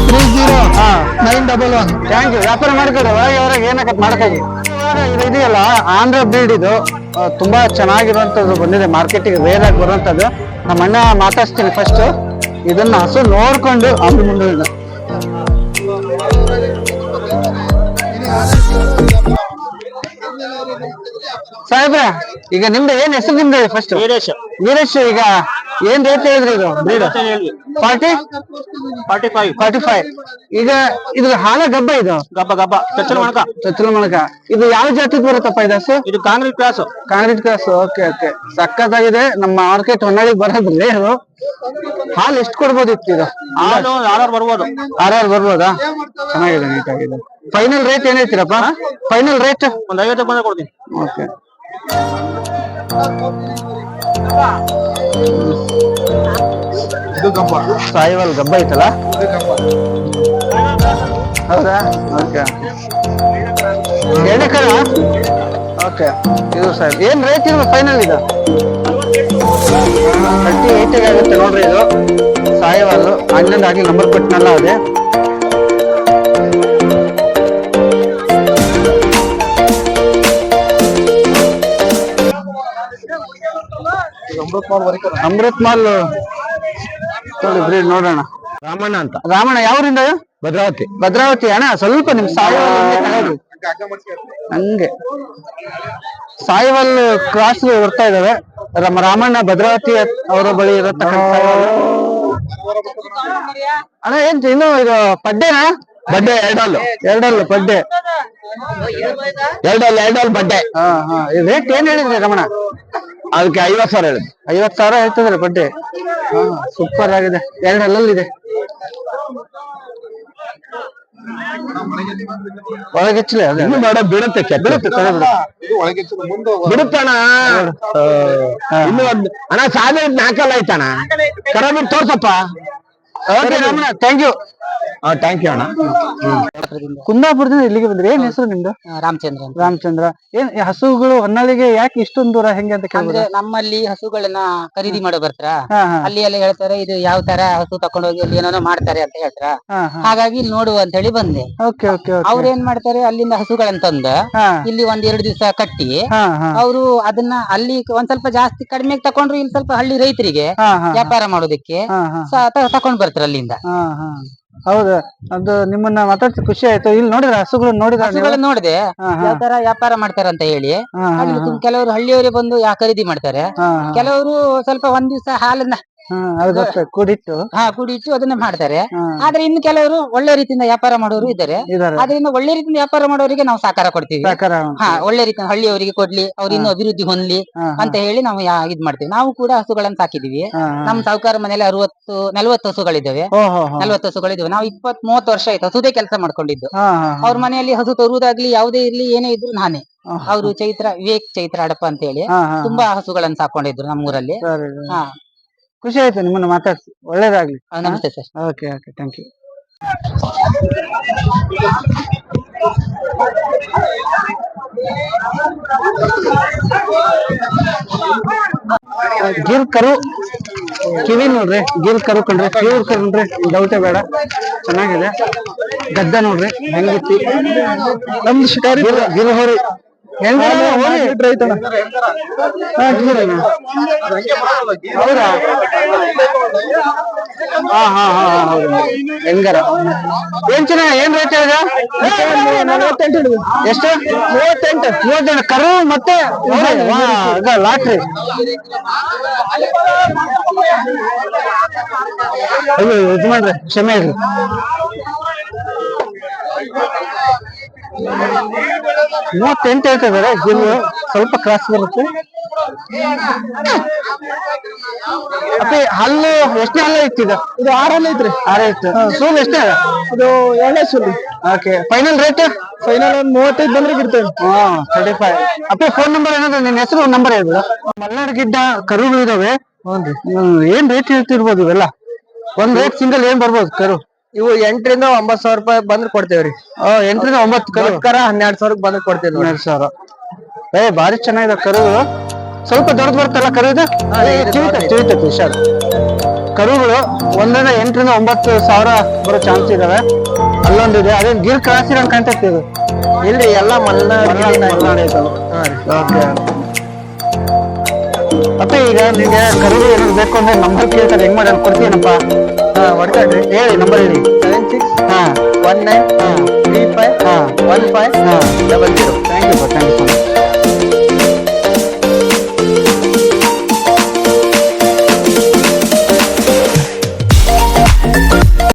ತ್ರೀ ಜೀರೋ ಹಾ. Nine double one thank you ವ್ಯಾಪಾರ ಮಾಡ್ಕೊಡಿ ಹೊರಗೆ ಹೊರಗೆ ಏನಾಗತ್ತೆ ಮಾಡ್ಕೊಳ್ಳಿ ಇದು ಇದೆಯಲ್ಲ ಆಂಧ್ರ ಬ್ರೀಡ್ ಇದು. ತುಂಬಾ ಚೆನ್ನಾಗಿರುವಂತದ್ದು ಬಂದಿದೆ. ಮಾರ್ಕೆಟಿಗೆ ರೇರ್ ಆಗಿ ಬರುವಂತದ್ದು ನಮ್ಮ ಅಣ್ಣ ಮಾತಾಡ್ತೀನಿ ಫಸ್ಟ್ ಇದನ್ನ ಹಸು ನೋಡ್ಕೊಂಡು ಆಮೇಲೆ ಮುಂದೆ ಸಾಹೇಬ್ರ ಈಗ ನಿಮ್ದು ಏನ್ ಹೆಸರು ನಿಮ್ದು ಫಸ್ಟ್ ವೀರೇಶ್. ವೀರೇಶ್ ಈಗ ಏನ್ ರೇಟ್ ಹೇಳಿದ್ರಿ ಇದು? Breed forty forty five forty five ಈಗ ಇದು ಹಾಲ ಗಬ್ಬ ಇದು? ಗಬ್ಬ ಗಬ್ಬ. ಚಚ್ಚಲ ಮಣಕ ಚಚ್ಚಲ ಮಣಕ ಇದು ಯಾವ ಜಾತಿ ಬರುತ್ತಪ್ಪ ಇದು ಹಸು? ಇದು Congress class Congress class okay okay. ಸಕ್ಕತ್ತಾಗಿದೆ ನಮ್ಮ ಮಾರ್ಕೆಟ್ ಹೊನ್ನಾಳಿಗೆ ಬರೋದ್ರಿ ಇದು ಹಾಲು ಎಷ್ಟು ಕೊಡ್ಬೋದಿತ್ತು ಇದು ಹಾಲು ಆರ್ ಬರ್ಬೋದು. ಆರ್ ಬರ್ಬೋದಾ? ಚೆನ್ನಾಗಿದೆ ನೀಟಾಗಿದೆ. ಫೈನಲ್ ರೇಟ್ ಏನ್ ಹೇಳ್ತೀರಪ್ಪ? ಫೈನಲ್ ರೇಟ್ ಒಂದ್ ಐವತ್ತು ಬಂದ್ರೆ ಕೊಡ್ತೀನಿ. ಓಕೆ ಇದು ಗಬ್ಬ ಸಾಯಿವಲ್ ಗಬ್ಬ ಐತಲ್ಲ? ಹೌದಾ? ಓಕೆ ಎಣ್ಣೆ ಕರ ಓಕೆ ಇದು ಸರ್ ಏನ್ ರೇಟ್ ಇರೋದು ಫೈನಲ್ ಇದು? ತರ್ಟಿ ಏಯ್ಟಿಗೆ ಆಗುತ್ತೆ ನೋಡ್ರಿ ಇದು ಸಾಯವಾಲು ಅಣ್ಣಂದು ಆಗ್ಲಿ ನಂಬರ್ ಕೊಟ್ಟನಲ್ಲ ಅದೇ. ಅಮೃತ್ ಮಾಲ್ ಬ್ರೀಡ್ ನೋಡೋಣ. ರಾಮಣ್ಣ ಅಂತ. ರಾಮಣ್ಣ ಯಾವ್ರಿಂದ ಭದ್ರಾವತಿ. ಭದ್ರಾವತಿ ಅಣ್ಣ ಸ್ವಲ್ಪ ನಿಮ್ ಸಾಯ ತಗೊಳ್ಳಿ. ಅಗ್ಗ ಮಾಡ್ಸ್ಕೊಳ್ರಿ. ಹಂಗೆ. ಸಾಯಿವಲ್ ಕ್ರಾಸ್ ಬರ್ತಾ ಇದಾವೆ. ನಮ್ಮ ರಾಮಣ್ಣ ಭದ್ರಾವತಿ ಅವರ ಬಳಿ ಸಾಯಿವಲ್. ಅಣ್ಣ ಏನ್ ಇನ್ನು ಇದು ಪಡ್ಡೆನಾ? ಬಡ್ಡೆ ಎರಡಲ್ಲು. ಎರಡಲ್ಲು ಪಡ್ಡೆ. ಎರಡಲ್ಲು ಎರಡಲ್ಲು ಬಡ್ಡೆ ಹಾ ಹಾ. ರೇಟ್ ಏನ್ ಹೇಳಿದ್ರಿ ರಮಣ? ಅದಕ್ಕೆ ಐವತ್ ಸಾವಿರ ಹೇಳಿದ್ರು. ಐವತ್ ಸಾವಿರ ಹೇಳ್ತದ್ರಿ ಬಡ್ಡೆ ಹಾ ಸೂಪರ್ ಆಗಿದೆ. ಎರಡಲ್ಲಲ್ಲಿ ಅಲ್ಲಲ್ಲಿದೆ ಒಳಗೆಚ್ಚಲೆ ಇನ್ನು ಬೇಡ ಬಿಡುತ್ತೆ. ಬಿಡುತ್ತೆ ತಲೆ ಬಿಡು. ಅಣ್ಣ ಒಳಗೆ ಹೆಚ್ಚು ಮುಂದೆ ಹೋಗುವ. ಬಿಡುತ್ತಣ್ಣ ಇನ್ನು ಅಣ್ಣ ಸಾವಿರ ನಾಲ್ಕಲ್ಲ ಆಯ್ತಣ್ಣ ಕರ ಬಿಟ್ಟು ತೋರ್ಸಪ್ಪ ಥ್ಯಾಂಕ್ ಯು ಥ್ಯಾಂಕ್ ಯು ಅಣ್ಣ. ಕುಂದಾಪುರದಿಂದ ಇಲ್ಲಿಗೆ ಬಂದ್ರಿ? ಏನ್ ಹೆಸರು ನಿಮ್ದು? ರಾಮಚಂದ್ರ ಅಂತ. ರಾಮಚಂದ್ರ. ಏನ್ ಈ ಹಸುಗಳು ಹೊನ್ನಾಳಿಗೆ ಯಾಕೆ ಇಷ್ಟೊಂದು ದೂರ? ಹೆಂಗೆ ಅಂತ ಅಂದ್ರೆ ಕೇಳಿದ್ರೆ ನಮ್ಮಲ್ಲಿ ಹಸುಗಳನ್ನ ಖರೀದಿ ಮಾಡೋ ಬರ್ತಾರ? ಹಾ ಹಾ. ಅಲ್ಲಿ ಎಲ್ಲ ಹೇಳ್ತಾರೆ ಇದು ಯಾವ ತರ ಹಸು ತಕೊಂಡೋಗಿ ಅಲ್ಲಿ ಏನೋ ಮಾಡ್ತಾರೆ ಅಂತ ಹೇಳ್ತಾರ? ಹಾ ಹಾ. ಹಾಗಾಗಿ ಇಲ್ಲಿ ನೋಡುವ ಅಂತ ಹೇಳಿ ಬಂದೆ. ಓಕೆ ಓಕೆ ಅವ್ರ ಓಕೆ ಏನ್ ಮಾಡ್ತಾರೆ ಅಲ್ಲಿಂದ ಹಸುಗಳನ್ನ ತಂದ ಹಾ. ಇಲ್ಲಿ ಒಂದ್ ಎರಡು ದಿವಸ ಕಟ್ಟಿ ಹಾ ಹಾ. ಅವರು ಅದನ್ನ ಅಲ್ಲಿ ಒಂದ್ ಸ್ವಲ್ಪ ಜಾಸ್ತಿ ಕಡಿಮೆ ತಕೊಂಡ್ರು ಇಲ್ಲಿ ಸ್ವಲ್ಪ ಹಳ್ಳಿ ರೈತರಿಗೆ ಹಾ ಹಾ. ವ್ಯಾಪಾರ ಮಾಡೋದಕ್ಕೆ ಹಾ ಹಾ. ಸ- ತ- ತಕೊಂಡ್ ಬರ್ತಾರೆ. ಅಲ್ಲಿಂದ ಹಾ ಹಾ. ಹೌದಾ. ಅದು ನಿಮ್ಮನ್ನ ಮಾತಾಡ್ತಿ ಖುಷಿ ಆಯ್ತು. ಇಲ್ಲಿ ನೋಡಿದ್ರೆ ಹಸುಗಳನ್ನ ನೋಡಿದ್ರ ನೀವು? ಹಸುಗಳನ್ನ ನೋಡಿದೆ. ಹಾ ಹಾ. ಯಾವ ತರ ವ್ಯಾಪಾರ ಮಾಡ್ತಾರೆ ಅಂತ ಹೇಳಿ. ಹಾ ಹಾ ಅಲ್ಲಿ ತುಂಬ- ಕೆಲವರು ಹಳ್ಳಿಯವರೇ ಬಂದು ಯಾ ಖರೀದಿ ಮಾಡ್ತಾರೆ. ಹಾ ಹಾ. ಕೆಲವರು ಸ್ವಲ್ಪ ಒಂದ್ ದಿವಸ ಹಾಲನ್ನ ಕೂಡಿಟ್ಟು. ಹಾ ಕುಡಿಟ್ಟು ಅದನ್ನ ಮಾಡ್ತಾರೆ. ಆದ್ರೆ ಇನ್ನು ಕೆಲವರು ಒಳ್ಳೆ ರೀತಿಯಿಂದ ವ್ಯಾಪಾರ ಮಾಡೋರು ಇದ್ದಾರೆ. ಅದರಿಂದ ಆದ್ರಿಂದ ಒಳ್ಳೆ ರೀತಿಯಿಂದ ವ್ಯಾಪಾರ ಮಾಡೋರಿಗೆ ನಾವು ಸಹಕಾರ ಕೊಡ್ತೀವಿ. ಹಾ ಒಳ್ಳೆ ರೀತಿಯ ಹಳ್ಳಿಯವರಿಗೆ ಕೊಡ್ಲಿ ಅವ್ರು ಇನ್ನು ಅಭಿವೃದ್ಧಿ ಹೊಂದ್ಲಿ ಅಂತ ಹೇಳಿ ನಾವು ಇದ್ ಮಾಡ್ತೀವಿ. ನಾವು ಕೂಡ ಹಸುಗಳನ್ನ ಸಾಕಿದೀವಿ ನಮ್ ಸಾವುಕಾರ ಮನೇಲಿ ಅರವತ್ತು ನಲ್ವತ್ತು ಹಸುಗಳಿದ್ದಾವೆ. ನಲ್ವತ್ತು ಹಸುಗಳಿದ್ದಾವೆ. ನಾವು ಇಪ್ಪತ್ ಮೂವತ್ತು ವರ್ಷ ಆಯ್ತು ಹಸುದೇ ಕೆಲಸ ಮಾಡ್ಕೊಂಡಿದ್ದು. ಅವ್ರ ಮನೆಯಲ್ಲಿ ಹಸು ತರುವುದಾಗ್ಲಿ ಯಾವುದೇ ಇರ್ಲಿ ಏನೇ ಇದ್ರು ನಾನೇ. ಅವರು ಚೈತ್ರ ವಿವೇಕ್ ಚೈತ್ರ ಅಡಪ್ಪ ಅಂತ ಹೇಳಿ ತುಂಬಾ ಹಸುಗಳನ್ನ ಸಾಕೊಂಡಿದ್ರು ನಮ್ಮೂರಲ್ಲಿ. ಖುಷಿ ಆಯ್ತು ನಿಮ್ಮನ್ನ ಮಾತಾಡ್ಸಿ. ಒಳ್ಳೇದಾಗ್ಲಿ. ನಮಸ್ತೆ sir. Okay okay thank you Gir ಕರು ಕಿವಿ ನೋಡ್ರಿ ಗಿರ್ ಕರು ಕಂಡ್ರಿ ಪ್ಯೂರ್ ಕರು ನೋಡ್ರಿ ಡೌಟೇ ಬೇಡ ಚೆನ್ನಾಗಿದೆ. ಗದ್ದ ನೋಡ್ರಿ ಹೆಂಗಿತ್ತು ನಮ್ದು ಶಿಕಾರಿ ಗಿರ್ ಹೋರಿ. ಹಾ ಹೌದಾ ಹಾ ಹಾ ಹಾ ಹೌದು. ಹೆಂಗಾರ? ಏನ್ ಚೆನ್ನ ಏನ್ ರೇಟ್ ಹೇಳಿದ. ಎಷ್ಟು? ಮೂವತ್ತೆಂಟು. ಮೂವತ್ತೆಂಟು ಕರು ಮತ್ತೆ ಲಾಟ್ರಿ. ಇದು ಮಾಡ್ರಿ. ಕ್ಷಮೆ ಇರ್ರಿ ಮೂವತ್ತೆಂಟು ಹೇಳ್ತಿದಾರೆ ಜಿಮ್ ಸ್ವಲ್ಪ ಕ್ರಾಸ್ ಬರುತ್ತೆ. ಅಪ್ಪಿ ಹಲ್ಲು ಎಷ್ಟೇ ಹಲ್ಲು ಇಟ್ಟಿದ ಇದು ಆರು ಹಲ್ಲು ಐತ್ರಿ ಆರು ಇತ್ತು ಸೂಲ್ ಎಷ್ಟೇ ಇದು ಎರಡೇ ಸೂಲ್. ಓಕೆ ಫೈನಲ್ ರೇಟ್ ಫೈನಲ್ ಒಂದ್ ಮೂವತ್ತೈದು ಬಂದ್ರೆ ಇರ್ತೇವೆ ಹಾ ತರ್ಟಿ ಫೈವ್ ಅಪ್ಪಿ ಫೋನ್ ನಂಬರ್ ಏನಾದ್ರು ನಿನ್ನ ಹೆಸರು ನಂಬರ್ ಇದು ಮಲ್ನಾಡ್ ಗಿಡ್ಡ ಕರುಗಳು ಇದಾವೆ. ಹ್ಮ್, ಏನ್ ರೇಟ್ ಹೇಳ್ತಿರ್ಬೋದು ಇವೆಲ್ಲ? ಒಂದ್ ರೇಟ್ ಸಿಂಗಲ್ ಏನ್ ಬರ್ಬೋದು ಕರು? ಇವು ಎಂಟರಿಂದ ಒಂಬತ್ ಸಾವಿರ ರೂಪಾಯಿ ಬಂದ್ ಕೊಡ್ತೇವ್ರಿ. ಆ, ಎಂಟರಿಂದ ಒಂಬತ್ತು ಕರು? ಕರ ಹನ್ನೆರಡು ಸಾವಿರ ಬಂದ್ರೆ ಕೊಡ್ತೇವೆ ಹನ್ನೆರಡು ಸಾವಿರ. ಏ ಭಾರಿ ಚೆನ್ನಾಗಿದೆ ಕರು ಸ್ವಲ್ಪ ದೊಡ್ಡದು ಬರ್ತಲ್ಲ ಕರು ಇದು? ಹುಷಾರು. ಕರುಗಳು ಒಂದರಿಂದ ಎಂಟರಿಂದ ಒಂಬತ್ತು ಸಾವಿರ ಬರೋ ಚಾನ್ಸ್ ಇದಾವೆ. ಅಲ್ಲೊಂದಿದೆ. ಅದೇ ಗಿರ್ ಕ್ರಾಸ್ ಇರಂಗ್ ಕಾಣ್ತೈತೆ ಇದು? ಇಲ್ರಿ ಎಲ್ಲ ಮಲ್ನಾಡ್ ಮಲ್ನಾಡ್ ಐತೆ ಅದು. ಓಕೆ. ಅಪ್ಪ ಈಗ ನಿಮಗೆ ಕರುಗಳು ಏನಾದ್ರು ಬೇಕು ಅಂದ್ರೆ ನಂಬರ್ ಕೇಳ್ತಾರೆ. ಹೆಂಗ್ ಮಾಡಿ ಕೊಡ್ತೀನಪ್ಪ? ಹಾ ಹೊಡ್ಕೊಂಡ್ರಿ ಹೇಳಿ ನಂಬರ್ ಹೇಳಿ. ಸೆವೆನ್ ಸಿಕ್ಸ್ ಹಾ. ಒನ್ ನೈನ್ ಹಾಂ. ತ್ರೀ ಫೈವ್ ಹಾಂ. ಒನ್ ಫೈವ್ ಹಾಂ. Double zero thank you sir thank you so